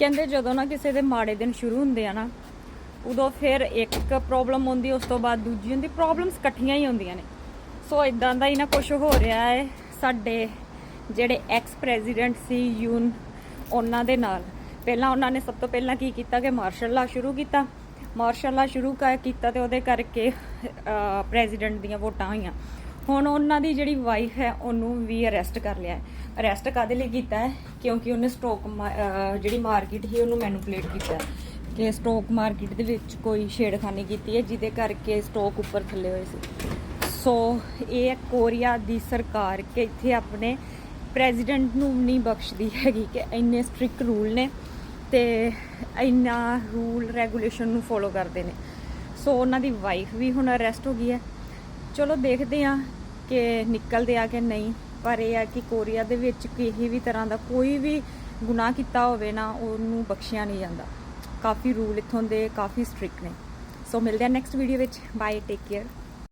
ਕਹਿੰਦੇ ਜਦੋਂ ਨਾ ਕਿਸੇ ਦੇ ਮਾੜੇ ਦਿਨ ਸ਼ੁਰੂ ਹੁੰਦੇ ਆ ਨਾ, ਉਦੋਂ ਫਿਰ ਇੱਕ ਪ੍ਰੋਬਲਮ ਆਉਂਦੀ, ਉਸ ਤੋਂ ਬਾਅਦ ਦੂਜੀ ਹੁੰਦੀ ਪ੍ਰੋਬਲਮਸ ਇਕੱਠੀਆਂ ਹੀ ਹੁੰਦੀਆਂ ਨੇ। ਸੋ ਇਦਾਂ ਦਾ ਹੀ ਨਾ ਕੁਝ ਹੋ ਰਿਹਾ ਹੈ ਸਾਡੇ ਜਿਹੜੇ ਐਕਸ ਪ੍ਰੈਜ਼ੀਡੈਂਟ ਸੀ ਯੂਨ, ਉਹਨਾਂ ਦੇ ਨਾਲ। ਪਹਿਲਾਂ ਉਹਨਾਂ ਨੇ ਸਭ ਤੋਂ ਪਹਿਲਾਂ ਕੀ ਕੀਤਾ ਕਿ ਮਾਰਸ਼ਲ ਲਾ ਸ਼ੁਰੂ ਕੀਤਾ। ਮਾਰਸ਼ਲ ਲਾ ਸ਼ੁਰੂ ਕਰ ਕੀਤਾ ਤੇ ਉਹਦੇ ਕਰਕੇ ਪ੍ਰੈਜ਼ੀਡੈਂਟ ਦੀਆਂ ਵੋਟਾਂ ਹੋਈਆਂ। ਹੁਣ ਉਹਨਾਂ ਦੀ ਜਿਹੜੀ ਵਾਈਫ ਹੈ, ਉਹਨੂੰ ਵੀ ਅਰੈਸਟ ਕਰ ਲਿਆ ਹੈ। ਅਰੈਸਟ ਕਾਦੇ ਲਈ ਕੀਤਾ ਹੈ? ਕਿਉਂਕਿ ਉਹਨੇ ਸਟਾਕ ਜਿਹੜੀ ਮਾਰਕੀਟ ਸੀ, ਉਹਨੂੰ ਮੈਨੂਪੂਲੇਟ ਕੀਤਾ ਕਿ ਸਟਾਕ ਮਾਰਕੀਟ ਦੇ ਵਿੱਚ ਕੋਈ ਛੇੜਖਾਨੀ ਕੀਤੀ ਹੈ, ਜਿਹਦੇ ਕਰਕੇ ਸਟਾਕ ਉੱਪਰ ਥੱਲੇ ਹੋਏ ਸੀ। ਸੋ ਇਹ ਕੋਰੀਆ ਦੀ ਸਰਕਾਰ ਕਿ ਇੱਥੇ ਆਪਣੇ ਪ੍ਰੈਜ਼ੀਡੈਂਟ ਨੂੰ ਨਹੀਂ ਬਖਸ਼ਦੀ ਹੈਗੀ ਕਿ ਇੰਨੇ ਸਟ੍ਰਿਕਟ ਰੂਲ ਨੇ ਤੇ ਇੰਨਾ ਰੂਲ ਰੈਗੂਲੇਸ਼ਨ ਨੂੰ ਫੋਲੋ ਕਰਦੇ ਨੇ। ਸੋ ਉਹਨਾਂ ਦੀ ਵਾਈਫ ਵੀ ਹੁਣ ਅਰੈਸਟ ਹੋ ਗਈ ਹੈ। ਚਲੋ ਦੇਖਦੇ ਆ ਕਿ ਨਿਕਲਦੇ ਆ ਕਿ ਨਹੀਂ, ਪਰ ਇਹ ਆ ਕਿ ਕੋਰੀਆ ਦੇ ਵਿੱਚ ਕਿਸੇ ਵੀ ਤਰ੍ਹਾਂ ਦਾ ਕੋਈ ਵੀ ਗੁਨਾਹ ਕੀਤਾ ਹੋਵੇ ਨਾ, ਉਹਨੂੰ ਬਖਸ਼ਿਆ ਨਹੀਂ ਜਾਂਦਾ। ਕਾਫੀ ਰੂਲ ਇੱਥੋਂ ਦੇ ਕਾਫੀ ਸਟ੍ਰਿਕਟ ਨੇ। ਸੋ ਮਿਲਦੇ ਆ ਨੈਕਸਟ ਵੀਡੀਓ ਵਿੱਚ। Bye take care